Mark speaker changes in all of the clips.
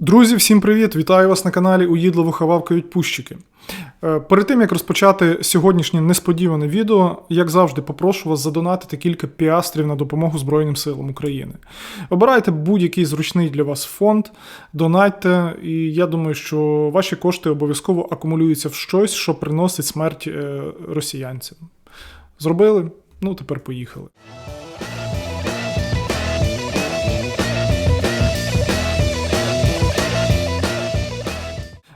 Speaker 1: Друзі, всім привіт! Вітаю вас на каналі Уїдливо хававкають пущики. Е, Перед тим як розпочати сьогоднішнє несподіване відео, як завжди, попрошу вас задонатити кілька піастрів на допомогу Збройним силам України. Обирайте будь-який зручний для вас фонд, донатьте, і я думаю, що ваші кошти обов'язково акумулюються в щось, що приносить смерть е, росіянцям. Зробили? Ну, тепер поїхали.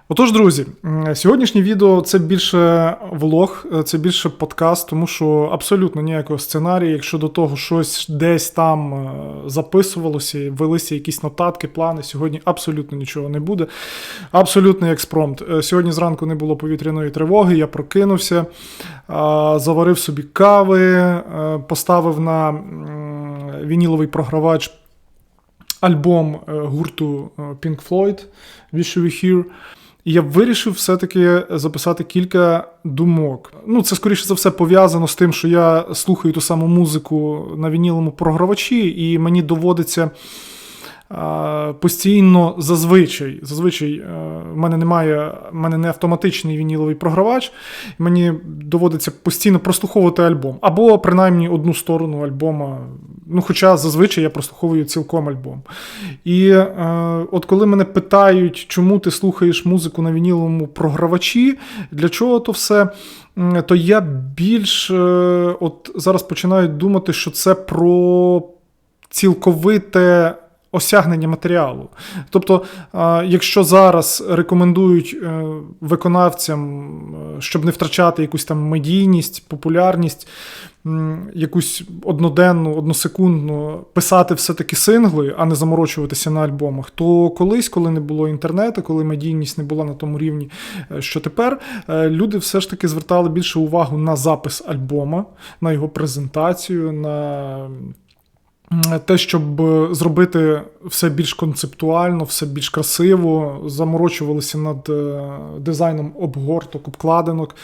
Speaker 1: Отож, друзі, сьогоднішнє відео це більше влог, е, це більше подкаст, тому що абсолютно ніякого сценарію. Якщо до того щось десь там е, записувалося, велися якісь нотатки, плани, сьогодні абсолютно нічого не буде. Абсолютний експромт. Е, Сьогодні зранку не було повітряної тривоги, я прокинувся, заварив собі кави, поставив на вініловий програвач альбом гурту Pink Floyd Wish You Were Here. І я вирішив все-таки записати кілька думок. Ну, це скоріше за все пов'язано з тим, що я слухаю ту саму музику на вінілому програвачі, і мені доводиться. Постійно зазвичай, зазвичай е, в мене немає, в мене не автоматичний вініловий програвач, мені доводиться постійно прослуховувати альбом, або принаймні одну сторону альбома. Ну, хоча зазвичай я прослуховую цілком альбом. І е, от коли мене питають, чому ти слухаєш музику на вініловому програвачі, для чого то все, то я більш е, от зараз починаю думати, що це про цілковите. Осягнення матеріалу. Тобто, якщо зараз рекомендують е, виконавцям, е, щоб не втрачати якусь там медійність, популярність, якусь одноденну, односекундну, писати все-таки сингли, а не заморочуватися на альбомах, то колись, коли не було інтернету, коли медійність не була на тому рівні, е, що тепер, люди все ж таки звертали більше увагу на запис альбома, на його презентацію, на те, щоб е, зробити все більш концептуально, все більш красиво, заморочувалися над е, дизайном обгорток, обкладинок.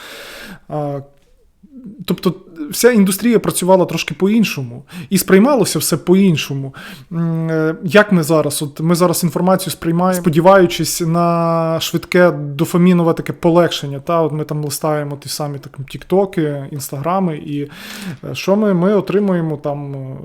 Speaker 1: Тобто вся індустрія працювала трошки по-іншому і сприймалося все по-іншому. Е, Як ми зараз? От ми зараз інформацію сприймаємо, сподіваючись на швидке дофамінове таке полегшення. Та от ми там листаємо ті самі так, тіктоки, інстаграми, і е, що ми? Ми отримуємо там е,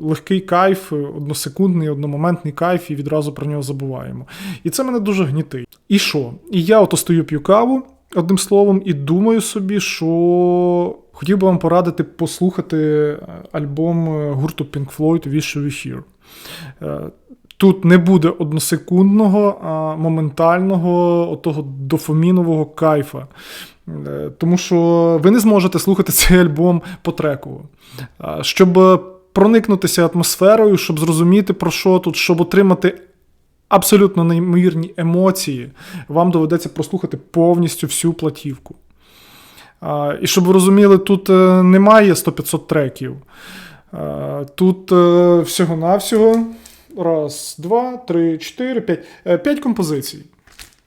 Speaker 1: легкий кайф, односекундний, одномоментний кайф, і відразу про нього забуваємо. І це мене дуже гнітить. І що? І я ото стою п'ю каву. Одним словом, і думаю собі, що хотів би вам порадити послухати е, альбом е, гурту Pink Floyd Wish You Here. Е, Тут не буде односекундного, а моментального, отого дофамінового кайфа. Тому що ви не зможете слухати цей альбом по треку. Щоб проникнутися атмосферою, щоб зрозуміти, про що тут, щоб отримати абсолютно неймовірні емоції, вам доведеться прослухати повністю всю платівку. І щоб ви розуміли, тут е, немає 100-500 треків. Тут е, всього-навсього раз, два, три, чотири, п'ять. Е, П'ять композицій.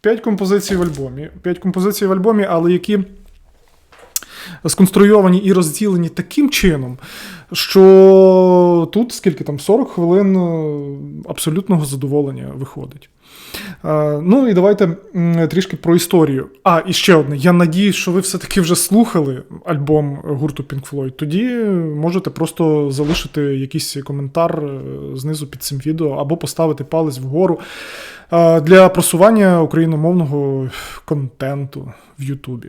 Speaker 1: П'ять композицій в альбомі. П'ять композицій в альбомі, але які сконструйовані і розділені таким чином, що тут скільки там 40 хвилин е, абсолютного задоволення виходить. Е, Ну і давайте трішки про історію. А, і ще одне. Я надіюсь, що ви все-таки вже слухали альбом гурту Pink Floyd. Тоді можете просто залишити якийсь коментар е, знизу під цим відео або поставити палець вгору е, для просування україномовного контенту в Ютубі.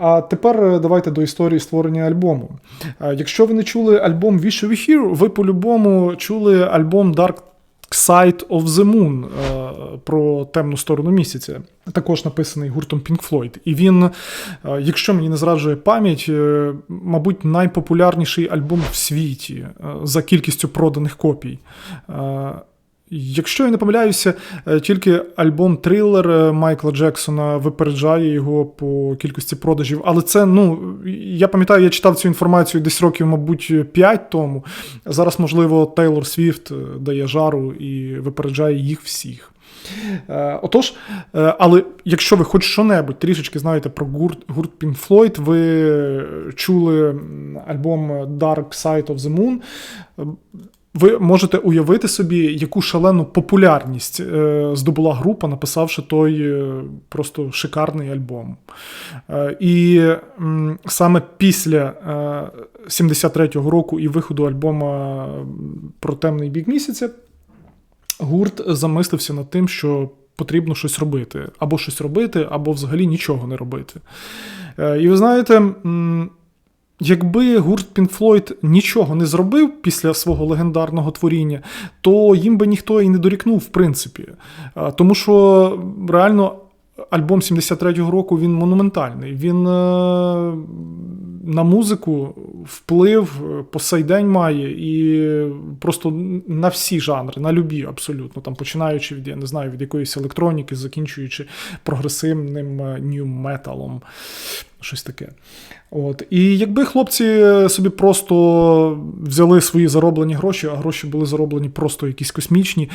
Speaker 1: А тепер е, давайте до історії створення альбому. Е, Якщо ви не чули альбом Wish You Were Here, ви по-любому чули альбом Dark Side of the Moon е, про темну сторону місяця, також написаний гуртом Pink Floyd. І він, е, якщо мені не зраджує пам'ять, е, мабуть, найпопулярніший альбом в світі за кількістю проданих копій. Якщо я не помиляюся, е, тільки альбом Трилер е, Майкла Джексона випереджає його по кількості продажів. Але це, ну, я пам'ятаю, я читав цю інформацію десь років, мабуть, 5 тому. Зараз, можливо, Тейлор Свіфт е, дає жару і випереджає їх всіх. Отож, але якщо ви хоч що-небудь трішечки знаєте про гурт, гурт Pink Floyd, ви чули альбом Dark Side of the Moon. Ви можете уявити собі, яку шалену популярність е, здобула група, написавши той е, просто шикарний альбом. Е, і саме після е, 73-го року і виходу альбома про темний бік місяця гурт замислився над тим, що потрібно щось робити. Або щось робити, або взагалі нічого не робити. І ви знаєте. Якби гурт Pink Floyd нічого не зробив після свого легендарного творіння, то їм би ніхто і не дорікнув, в принципі. Тому що реально альбом 73-го року він монументальний. Він е, на музику вплив е, по сей день має і просто на всі жанри, на любі абсолютно. Там починаючи від, я не знаю, від якоїсь електроніки, закінчуючи прогресивним нью-металом. Щось таке. От. І якби хлопці собі просто взяли свої зароблені гроші, а гроші були зароблені просто якісь космічні,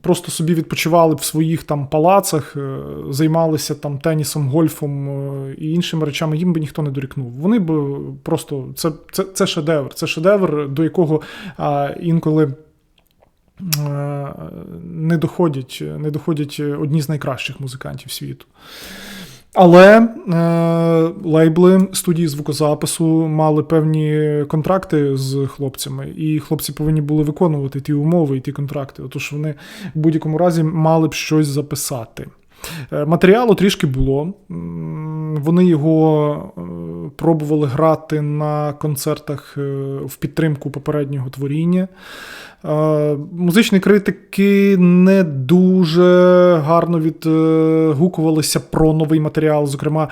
Speaker 1: просто собі відпочивали в своїх там палацах, е, займалися там тенісом, гольфом е, і іншими речами, їм би ніхто не дорікнув. Вони б просто це, це, це шедевр, це шедевр, до якого інколи. е, Не доходять, не доходять одні з найкращих музикантів світу. Але е, лейбли студії звукозапису мали певні контракти з хлопцями, і хлопці повинні були виконувати ті умови і ті контракти. Отож вони в будь-якому разі мали б щось записати. Е, Матеріалу трішки було. Вони його е, пробували грати на концертах е, в підтримку попереднього творіння. Музичні критики не дуже гарно відгукувалися про новий матеріал, зокрема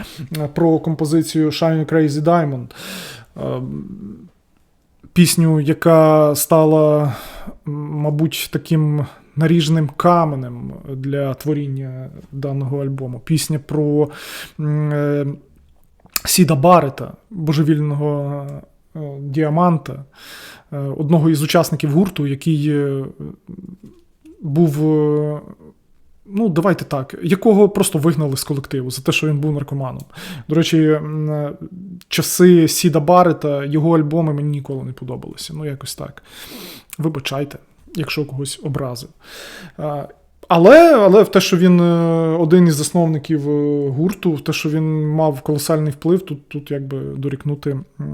Speaker 1: про композицію Shiny Crazy Diamond. Пісню, яка стала, мабуть, таким наріжним каменем для творіння даного альбому. Пісня про е, Сіда Барета, божевільного е, діаманта, е, одного із учасників гурту, який був. Ну, давайте так, якого просто вигнали з колективу за те, що він був наркоманом. До речі, часи Сіда Барета, його альбоми мені ніколи не подобалися. Ну, якось так. Вибачайте, якщо когось образив. Але, але в те, що він е, один із засновників е, гурту, в те, що він мав колосальний вплив, тут, тут якби дорікнути е,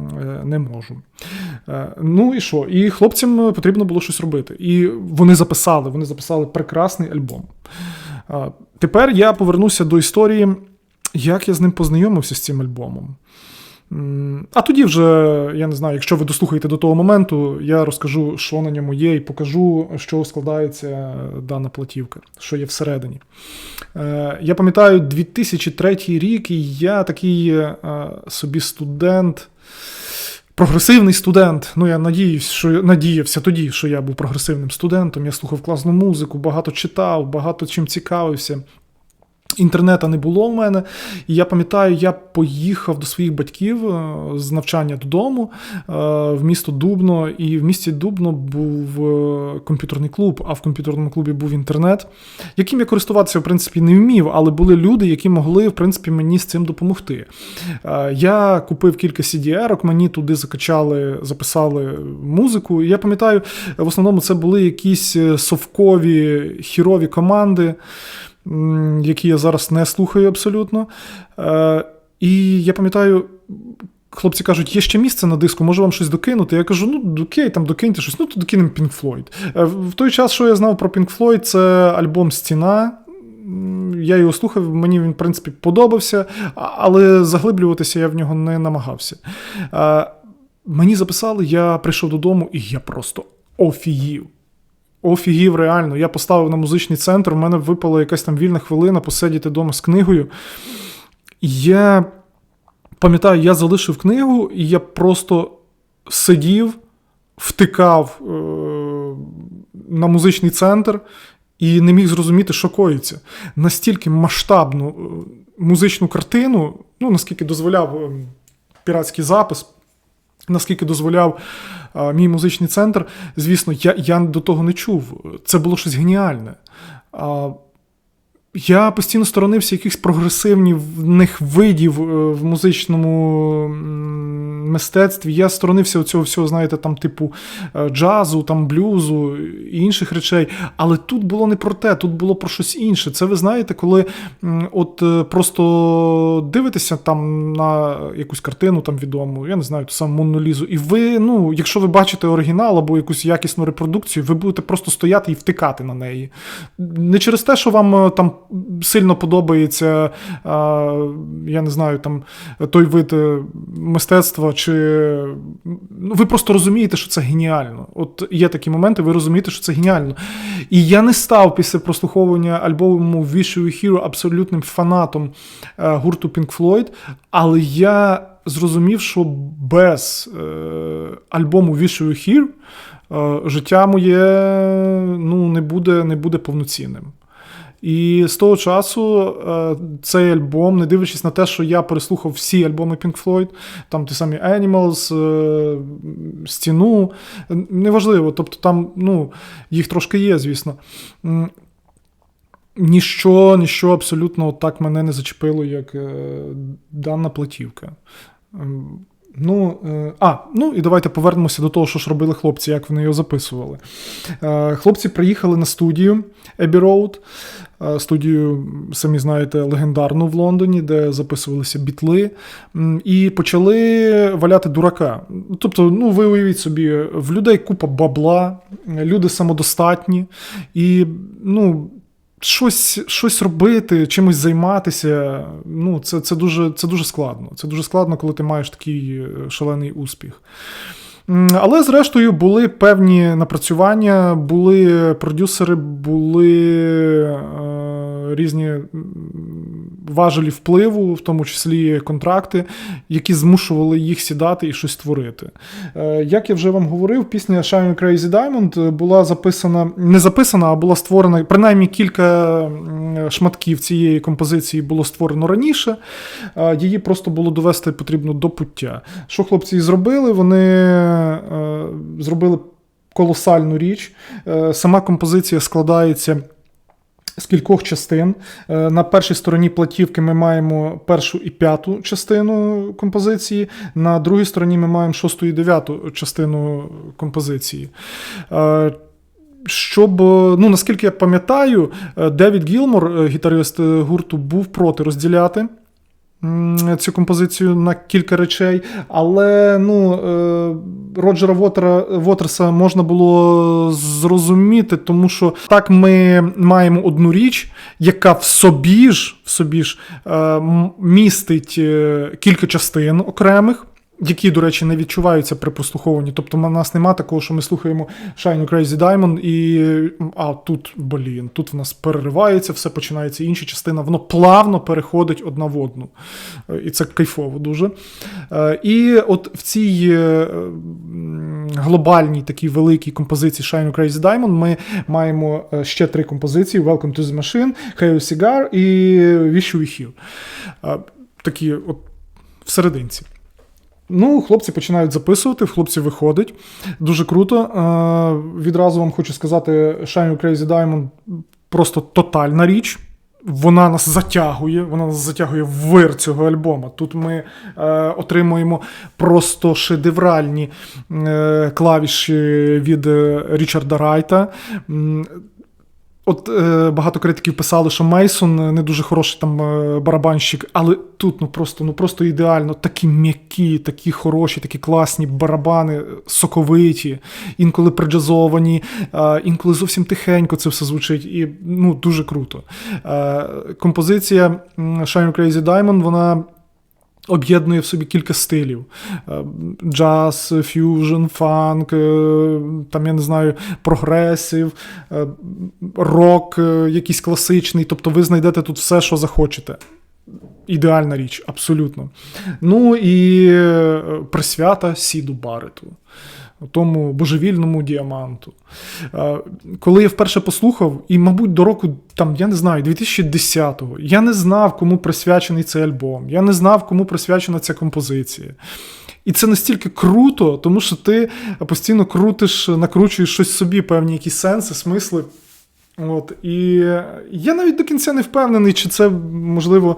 Speaker 1: не можу. Ну і що? І хлопцям потрібно було щось робити. І вони записали, вони записали прекрасний альбом. Тепер я повернуся до історії, як я з ним познайомився з цим альбомом. А тоді вже, я не знаю, якщо ви дослухаєте до того моменту, я розкажу, що на ньому є, і покажу, що складається дана платівка, що є всередині. Е, Я пам'ятаю 2003 рік, і я такий е, собі студент. Прогресивний студент. Ну, я надіюсь, що надіявся тоді, що я був прогресивним студентом. Я слухав класну музику, багато читав, багато чим цікавився. Інтернету не було в мене, і я пам'ятаю, я поїхав до своїх батьків е, з навчання додому е, в місто Дубно, і в місті Дубно був е, комп'ютерний клуб, а в комп'ютерному клубі був інтернет, яким я користуватися, в принципі, не вмів, але були люди, які могли, в принципі, мені з цим допомогти. Я купив кілька CD-ерок, мені туди закачали, записали музику. І я пам'ятаю, в основному це були якісь совкові хірові команди які я зараз не слухаю абсолютно. Е, І я пам'ятаю, хлопці кажуть, є ще місце на диску, може вам щось докинути. Я кажу, ну окей, там докиньте щось, ну то докинемо Pink Floyd. Е, В той час, що я знав про Pink Floyd, це альбом Стіна. Я його слухав, мені він, в принципі, подобався, але заглиблюватися я в нього не намагався. Е, Мені записали, я прийшов додому, і я просто офігів. Офігів, реально. Я поставив на музичний центр, в мене випала якась там вільна хвилина посидіти вдома з книгою. Я пам'ятаю, я залишив книгу, і я просто сидів, втикав е- на музичний центр і не міг зрозуміти, що коїться. Настільки масштабну е, музичну картину, ну наскільки дозволяв е, піратський запис, наскільки дозволяв мій музичний центр, звісно, я, я до того не чув. Це було щось геніальне. Я постійно сторонився якихось прогресивних видів е, в музичному мистецтві. Я сторонився цього всього, знаєте, там, типу е, джазу, там, блюзу і інших речей. Але тут було не про те, тут було про щось інше. Це ви знаєте, коли от е, просто дивитеся там на якусь картину там відому, я не знаю, ту саму Монну Лізу, і ви, ну, якщо ви бачите оригінал або якусь якісну репродукцію, ви будете просто стояти і втикати на неї. Не через те, що вам там сильно подобається, я не знаю, там той вид е, мистецтва, чи ну, ви просто розумієте, що це геніально. От є такі моменти, ви розумієте, що це геніально. І я не став після прослуховування альбому Wish You Here абсолютним фанатом е, гурту Pink Floyd, але я зрозумів, що без е, альбому Wish You Here е, життя моє ну, не буде, не буде повноцінним. І з того часу е, цей альбом, не дивлячись на те, що я переслухав всі альбоми Pink Floyd, там ті самі Animals, е, Стіну, неважливо, тобто там ну, їх трошки є, звісно. Ніщо, ніщо абсолютно так мене не зачепило, як е, дана платівка. Ну, а, ну і давайте повернемося до того, що ж робили хлопці, як вони його записували. Хлопці приїхали на студію Abbey Road, студію, самі знаєте, легендарну в Лондоні, де записувалися бітли, і почали валяти дурака. Тобто, ну, ви уявіть собі, в людей купа бабла, люди самодостатні, і ну. Щось щось робити, чимось займатися, ну, це це, дуже це дуже складно. Це дуже складно, коли ти маєш такий е, шалений успіх. Але, зрештою, були певні напрацювання, були продюсери, були е, різні важелі впливу, в тому числі контракти, які змушували їх сідати і щось творити. Е, Як я вже вам говорив, пісня Shine Crazy Diamond була записана, не записана, а була створена, принаймні кілька шматків цієї композиції було створено раніше. Е, Її просто було довести потрібно до пуття. Що хлопці зробили? Вони е, зробили колосальну річ. Сама композиція складається. З кількох частин. Е, На першій стороні платівки ми маємо першу і п'яту частину композиції, на другій стороні ми маємо шосту і дев'яту частину композиції. Е, Щоб, ну наскільки я пам'ятаю, е, Девід Гілмор, гітарист гурту, був проти розділяти цю композицію на кілька речей, але ну, е, Роджера Вотера, Вотерса можна було зрозуміти, тому що так ми маємо одну річ, яка в собі ж, в собі ж е, містить е, кілька частин окремих. Які, до речі, не відчуваються при прослуховуванні. Тобто, у нас нема такого, що ми слухаємо Shine Crazy Diamond, і а тут, блін, тут в нас переривається, все починається інша частина, воно плавно переходить одна в одну. Е, І це кайфово дуже. Е, І от в цій е, глобальній такій великій композиції Shine Crazy Diamond ми маємо ще три композиції: Welcome to the Machine, Hail Cigar і Wish You Were Here. Такі от всерединці. Ну, хлопці починають записувати, в хлопці виходить. Дуже круто. Е, відразу вам хочу сказати, Shine Crazy Diamond просто тотальна річ. Вона нас затягує, вона нас затягує в вир цього альбома. Тут ми е, отримуємо просто шедевральні е, клавіші від е, Річарда Райта. От е, багато критиків писали, що Мейсон не дуже хороший там е, барабанщик, але тут ну просто ну просто ідеально. Такі м'які, такі хороші, такі класні барабани, е, соковиті, інколи приджазовані, е, інколи зовсім тихенько це все звучить, і ну дуже круто. Е, композиція Shine Crazy Diamond, вона об'єднує в собі кілька стилів: Е, джаз, ф'южн, фанк, е, там я не знаю, прогресив, е, рок, якийсь класичний. Тобто ви знайдете тут все, що захочете. Ідеальна річ, абсолютно. Ну і присвята Сіду Барету, тому божевільному діаманту. Е, Коли я вперше послухав, і, мабуть, до року, там, я не знаю, 2010-го, я не знав, кому присвячений цей альбом, я не знав, кому присвячена ця композиція. І це настільки круто, тому що ти постійно крутиш, накручуєш щось собі, певні якісь сенси, смисли. От, і я навіть до кінця не впевнений, чи це, можливо,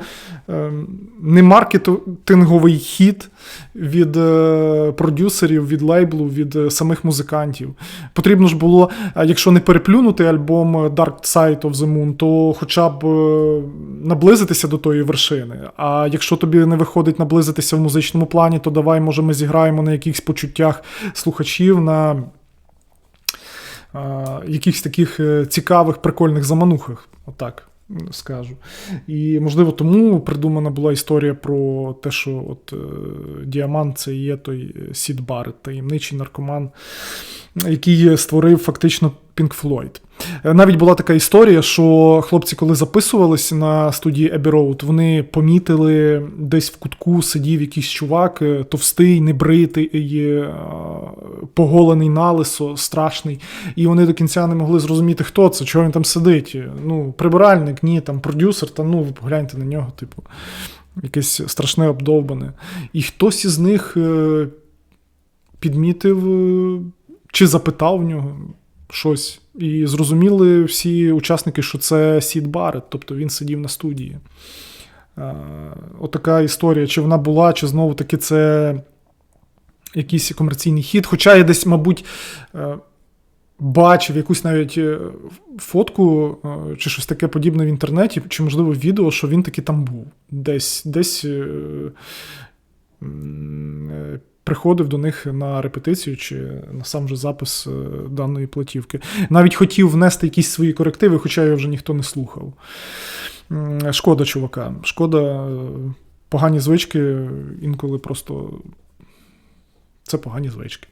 Speaker 1: ем, не маркетинговий хід від е, продюсерів, від лейблу, від е, самих музикантів. Потрібно ж було, е, якщо не переплюнути альбом Dark Side of the Moon, то хоча б наблизитися до тої вершини. А якщо тобі не виходить наблизитися в музичному плані, то давай, може, ми зіграємо на якихось почуттях слухачів. на якихось таких е, цікавих, прикольних заманухах, отак скажу. І, можливо, тому придумана була історія про те, що от е, Діамант це є той Сід Барет, таємничий наркоман, який створив фактично Pink Floyd. Е, навіть була така історія, що хлопці, коли записувалися на студії Abbey Road, вони помітили, десь в кутку сидів якийсь чувак, е, товстий, небритий, е, поголений налисо, страшний. І вони до кінця не могли зрозуміти, хто це, чого він там сидить. Ну, Прибиральник, ні, там продюсер, та ну, погляньте на нього, типу, якесь страшне обдовбане. І хтось із них підмітив чи запитав в нього щось. І зрозуміли всі учасники, що це Сід Барет, тобто він сидів на студії. Отака історія, чи вона була, чи знову таки це якийсь комерційний хід. Хоча я десь, мабуть, е, бачив якусь навіть е, фотку е, чи щось таке подібне в інтернеті, чи, можливо, відео, що він таки там був. Десь десь приходив до них на репетицію чи на сам же запис е, даної платівки. Навіть хотів внести якісь свої корективи, хоча його вже ніхто не слухав. Шкода, чувака. Шкода, е, погані звички, інколи просто це погані звички.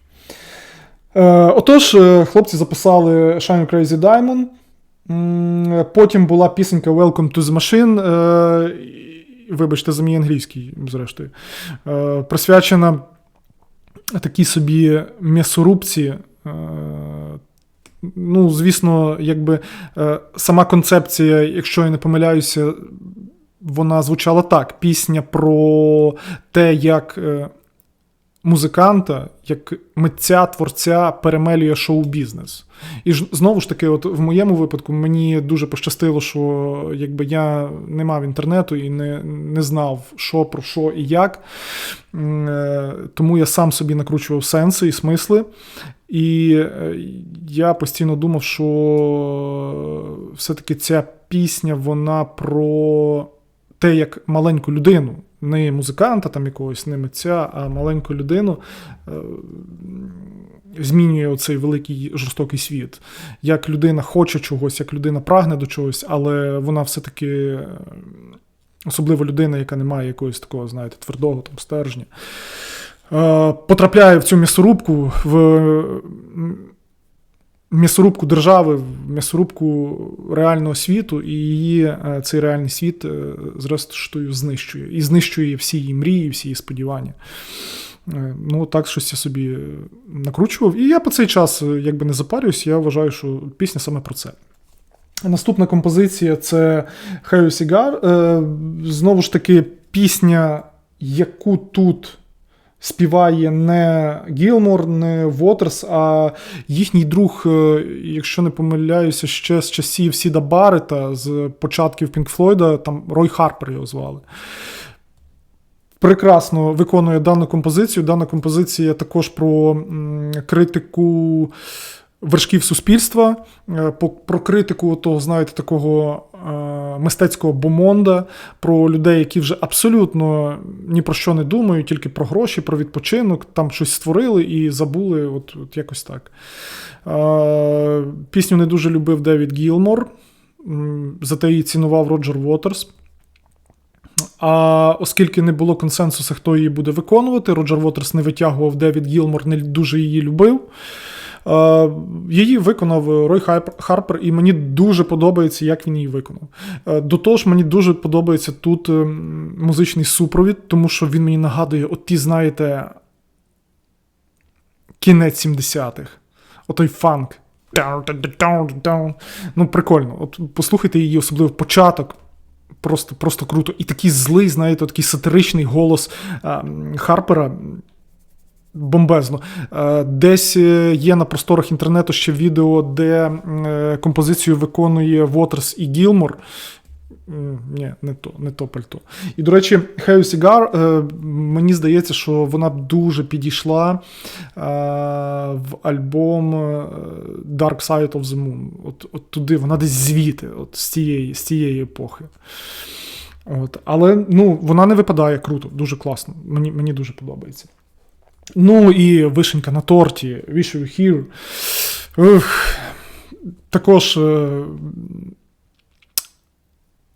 Speaker 1: Е, отож, хлопці записали Shine Crazy Diamond. Потім була пісенька Welcome to the Machine. Вибачте, за мій англійський, зрештою, присвячена такі собі м'ясорубці. Е, ну, звісно, якби е, сама концепція, якщо я не помиляюся, вона звучала так: пісня про те, як е, музиканта, як митця, творця перемелює шоу-бізнес. І ж знову ж таки, от в моєму випадку, мені дуже пощастило, що якби я не мав інтернету і не не знав, що про що і як. Е, тому я сам собі накручував сенси і смисли. І е, я постійно думав, що все-таки ця пісня, вона про те, як маленьку людину не музиканта там якогось, не митця, а маленьку людину е, змінює оцей великий жорстокий світ. Як людина хоче чогось, як людина прагне до чогось, але вона все-таки, е, особливо людина, яка не має якогось такого, знаєте, твердого там стержня, е, потрапляє в цю м'ясорубку в м'ясорубку держави, в м'ясорубку реального світу, і її е, цей реальний світ, е, зрештою, знищує. І знищує всі її мрії, всі її сподівання. Е, ну, так щось я собі накручував. І я по цей час якби не запарююсь, я вважаю, що пісня саме про це. Наступна композиція це Хею Сігар. Знову ж таки, пісня, яку тут співає не Гілмор, не Вотерс, а їхній друг, е, якщо не помиляюся, ще з часів Сіда Барета, з початків Пінк Флойда, там Рой Харпер його звали. Прекрасно виконує дану композицію. Дана композиція також про критику вершків суспільства, е, про критику того, знаєте, такого е, мистецького бомонда, про людей, які вже абсолютно ні про що не думають, тільки про гроші, про відпочинок, там щось створили і забули, от, от якось так. Е, пісню не дуже любив Девід Гілмор, зате її цінував Роджер Уотерс. А оскільки не було консенсусу, хто її буде виконувати, Роджер Вотерс не витягував Девід Гілмор, не дуже її любив. Її виконав Рой Харпер, і мені дуже подобається, як він її виконав. До того ж, мені дуже подобається тут е, музичний супровід, тому що він мені нагадує, от ті, знаєте, кінець 70-х. Отой фанк. Ну, прикольно. От Послухайте її, особливо початок. Просто просто круто. І такий злий, знаєте, такий сатиричний голос а, Харпера Бомбезно. Десь е, є на просторах інтернету ще відео, де е, композицію виконує Вотерс і Гілмор. Ні, не то, не то пальто. І, до речі, Heavy Cigar, е, мені здається, що вона б дуже підійшла е, в альбом е, Dark Side of the Moon. От, от туди, вона десь звідти, от з цієї, з цієї епохи. От. Але ну, вона не випадає круто, дуже класно. Мені, мені дуже подобається. Ну і вишенька на торті, Wish You Here. Ух, також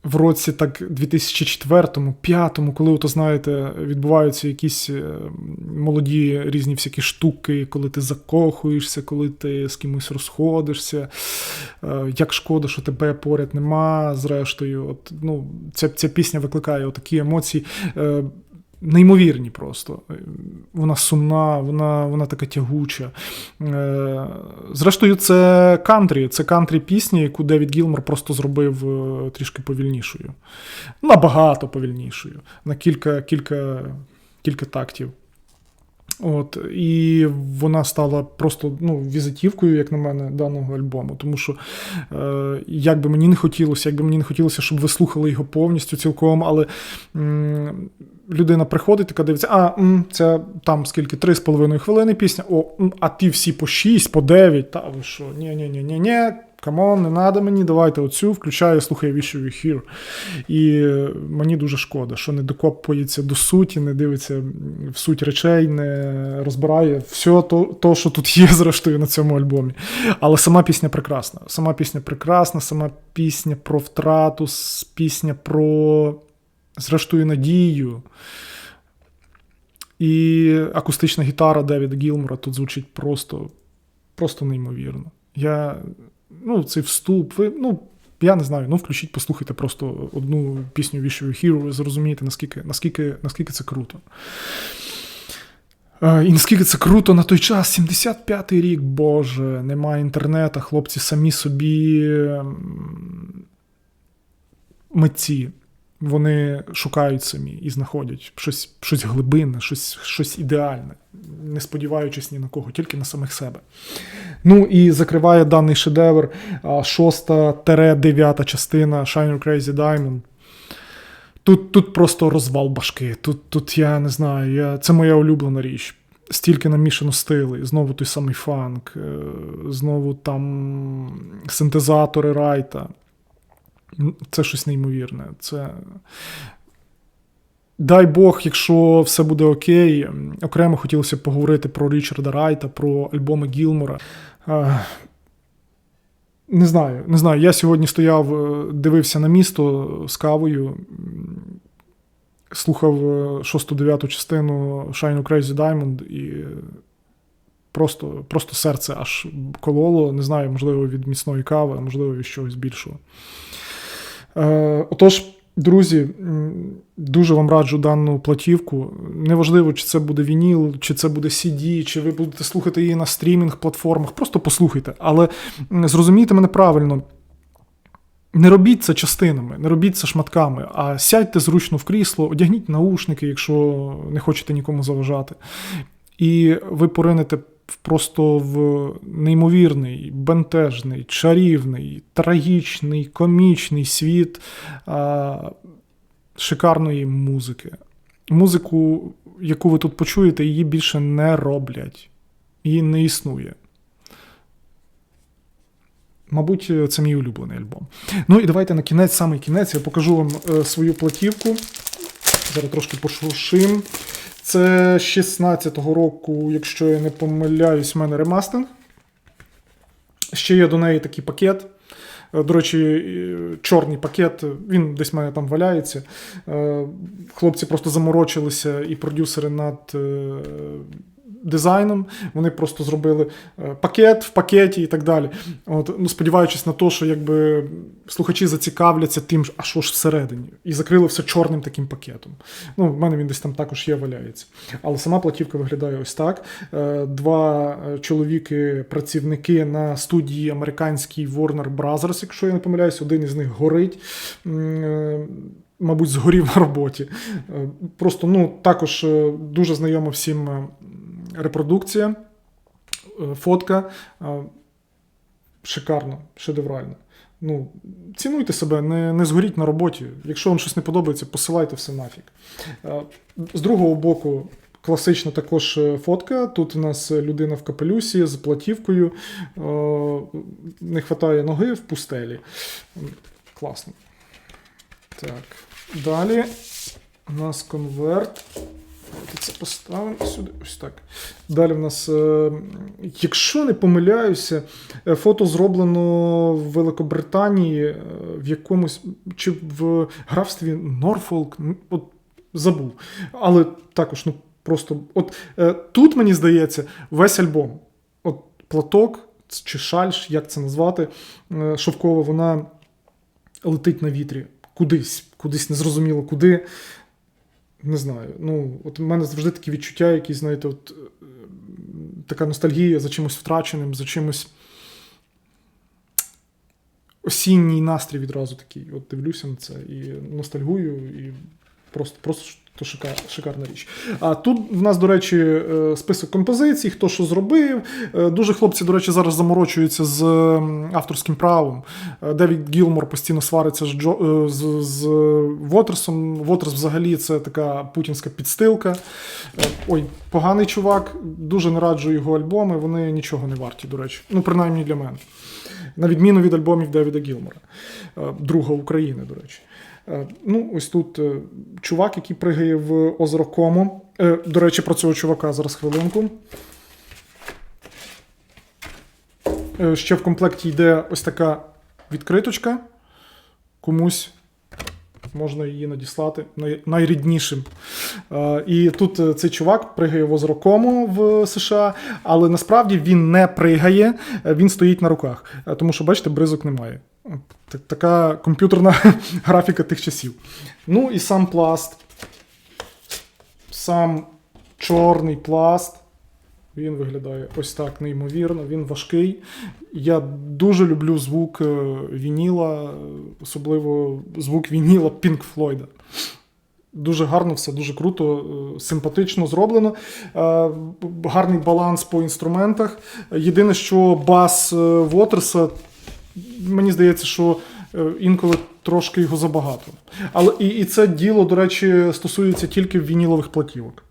Speaker 1: в році так 2004-му, 5-му, коли, ото, знаєте, відбуваються якісь е, молоді різні всякі штуки, коли ти закохуєшся, коли ти з кимось розходишся. Е, Як шкода, що тебе поряд нема. Зрештою, от, ну, ця, ця пісня викликає такі емоції. Неймовірні просто. Е, Вона сумна, вона, вона така тягуча. Е, Зрештою, це кантрі. Це кантрі пісня, яку Девід Гілмор просто зробив е, трішки повільнішою. Набагато повільнішою. На кілька, кілька, кілька тактів. От, і вона стала просто ну, візитівкою, як на мене, даного альбому. Тому що е, як би мені не хотілося, як би мені не хотілося, щоб ви слухали його повністю цілком, але м, людина приходить, така дивиться, а м, це там скільки 3,5 хвилини пісня, о, м, а ті всі по 6, по 9, та ви що, ні ні ні ні ні камон, не треба мені, давайте оцю, включаю, Wish You Here. І е, мені дуже шкода, що не докопується до суті, не дивиться в суть речей, не розбирає все то, то, що тут є, зрештою, на цьому альбомі. Але сама пісня прекрасна. Сама пісня прекрасна, сама пісня про втрату, пісня про, зрештою, надію. І акустична гітара Девіда Гілмора тут звучить просто, просто неймовірно. Я, ну, цей вступ, ви, ну, я не знаю, ну включіть, послухайте просто одну пісню Wish Were ви зрозумієте, наскільки, наскільки, наскільки це круто. Е, І наскільки це круто на той час, 75-й рік, Боже, немає інтернету, хлопці самі собі ем, митці. Вони шукають самі і знаходять щось, щось глибинне, щось, щось ідеальне, не сподіваючись ні на кого, тільки на самих себе. Ну і закриває даний шедевр шоста тере дев'ята частина Shine Your Crazy Diamond. Тут, тут просто розвал башки. Тут, тут я не знаю, я, це моя улюблена річ. Стільки намішано стилей, знову той самий фанк, е, знову там синтезатори Райта. Це щось неймовірне. Це. Дай Бог, якщо все буде окей, окремо хотілося б поговорити про Річарда Райта, про альбоми Гілмора. Е, Не знаю, не знаю. Я сьогодні стояв, е, дивився на місто з кавою, слухав е, шосту-дев'яту частину Shine Crazy Diamond і просто, просто серце аж кололо. Не знаю, можливо, від міцної кави, а можливо, від чогось більшого. Е, Отож, друзі, дуже вам раджу дану платівку. Неважливо, чи це буде вініл, чи це буде CD, чи ви будете слухати її на стрімінг-платформах. Просто послухайте. Але зрозумійте мене правильно. Не робіть це частинами, не робіть це шматками, а сядьте зручно в крісло, одягніть наушники, якщо не хочете нікому заважати. І ви поринете просто в неймовірний, бентежний, чарівний, трагічний, комічний світ а, шикарної музики. Музику, яку ви тут почуєте, її більше не роблять. Її не існує. Мабуть, це мій улюблений альбом. Ну і давайте на кінець, самий кінець, я покажу вам е, свою платівку. Зараз трошки пошуршим. Це 16-го року, якщо я не помиляюсь, в мене ремастинг. Ще є до неї такий пакет. Е, До речі, е, чорний пакет, він десь в мене там валяється. Е, Хлопці просто заморочилися і продюсери над дизайном. Вони просто зробили е, пакет в пакеті і так далі. От, ну, сподіваючись на те, що якби слухачі зацікавляться тим, а що ж всередині, і закрили все чорним таким пакетом. Ну, в мене він десь там також є, валяється. Але сама платівка виглядає ось так. Е, Два е, чоловіки-працівники на студії американській Warner Brothers, якщо я не помиляюсь, один із них горить. Мабуть, згорів на роботі. Просто ну, також дуже знайома всім репродукція, е, фотка. е, Шикарно, шедеврально. Ну, цінуйте себе, не, не згоріть на роботі. Якщо вам щось не подобається, посилайте все нафіг. Е, З другого боку, класична також фотка. Тут у нас людина в капелюсі з платівкою. Не вистачає ноги в пустелі. Класно. Так. Далі у нас конверт. Це поставимо сюди. Ось так. Далі в нас, е, якщо не помиляюся, е, фото зроблено в Великобританії е, в якомусь чи в графстві Норфолк. От забув. Але також, ну просто. От тут, мені здається, весь альбом. От платок чи шальш, як це назвати, шовкова, вона летить на вітрі. Кудись, кудись незрозуміло куди. Не знаю. Ну, от у мене завжди такі відчуття, які, знаєте, от, е, така ностальгія за чимось втраченим, за чимось. Осінній настрій відразу такий. От дивлюся на це і ностальгую, і просто, просто то шикар, шикарна річ. А тут в нас, до речі, е, список композицій, хто що зробив. Е, Дуже хлопці, до речі, зараз заморочуються з авторським правом. Е, Девід Гілмор постійно свариться з, з, з Вотерсом. Вотерс взагалі це така путінська підстилка. Ой, поганий чувак. Дуже не раджу його альбоми. Вони нічого не варті, до речі. Ну, принаймні для мене. На відміну від альбомів Девіда Гілмора, е, друга України, до речі. Е, Ну, ось тут е, чувак, який пригає в озеро. Е, До речі, про цього чувака зараз хвилинку. Ще в комплекті йде ось така відкриточка. Комусь можна її надіслати найріднішим. Е, І тут е, цей чувак пригає в озеро в США, але насправді він не пригає, е, він стоїть на руках. Тому що, бачите, бризок немає. Така комп'ютерна графіка тих часів. Ну і сам пласт. Сам чорний пласт. Він виглядає ось так неймовірно, він важкий. Я дуже люблю звук е, вініла, е, особливо звук вініла Pink Floyd. Дуже гарно все, дуже круто, е, симпатично зроблено. Гарний баланс по інструментах. Єдине, що бас Вотерса, мені здається, що інколи трошки його забагато. Але і, і це діло, до речі, стосується тільки вінілових платівок.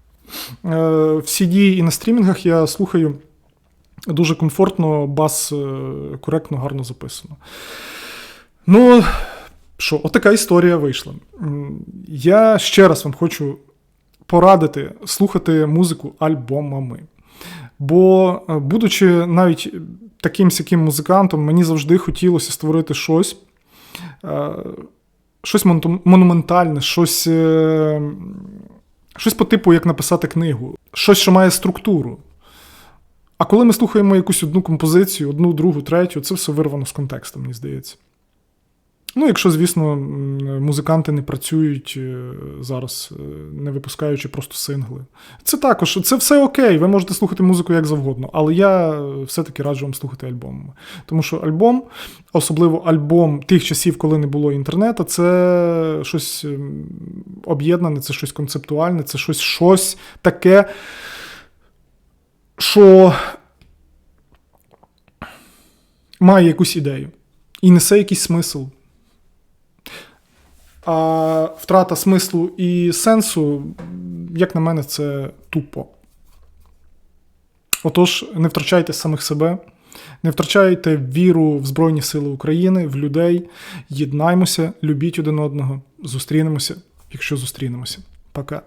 Speaker 1: В CD і на стрімінгах я слухаю дуже комфортно, бас е, коректно, гарно записано. Ну, що, отака історія вийшла. Я ще раз вам хочу порадити слухати музику альбомами. Бо, е, будучи навіть таким сяким музикантом, мені завжди хотілося створити щось. е, Щось монументальне, щось, щось по типу, як написати книгу, щось, що має структуру. А коли ми слухаємо якусь одну композицію, одну, другу, третю, це все вирвано з контексту, мені здається. Ну, якщо, звісно, музиканти не працюють е, зараз, е, не випускаючи просто сингли. Це також, це все окей, ви можете слухати музику як завгодно, але я все-таки раджу вам слухати альбомами. Тому що альбом, особливо альбом тих часів, коли не було інтернету, це щось об'єднане, це щось концептуальне, це щось, щось таке, що має якусь ідею і несе якийсь смисл. А втрата смислу і сенсу, як на мене, це тупо. Отож, не втрачайте самих себе, не втрачайте віру в Збройні Сили України, в людей. Єднаймося, любіть один одного, зустрінемося, якщо зустрінемося. Пока.